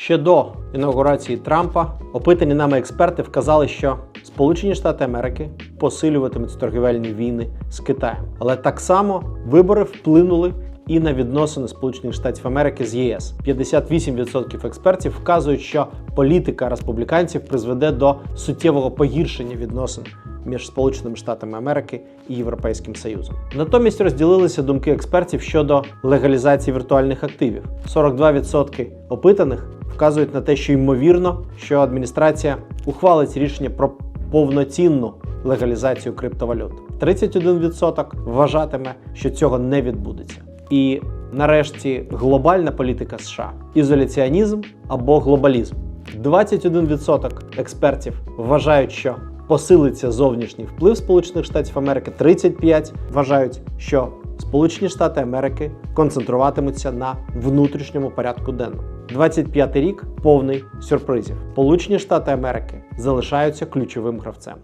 Ще до інаугурації Трампа опитані нами експерти вказали, що Сполучені Штати Америки посилюватимуть торгівельні війни з Китаєм. Але так само вибори вплинули і на відносини Сполучених Штатів Америки з ЄС. 58% експертів вказують, що політика республіканців призведе до суттєвого погіршення відносин між Сполученими Штатами Америки і Європейським Союзом. Натомість розділилися думки експертів щодо легалізації віртуальних активів. 42% опитаних вказують на те, що ймовірно, що адміністрація ухвалить рішення про повноцінну легалізацію криптовалют. 31% вважатиме, що цього не відбудеться. І нарешті глобальна політика США ізоляціонізм або глобалізм. 21% експертів вважають, що посилиться зовнішній вплив Сполучених Штатів Америки. 35% вважають, що Сполучені Штати Америки концентруватимуться на внутрішньому порядку денному. 25 рік повний сюрпризів. Сполучені Штати Америки залишаються ключовим гравцем.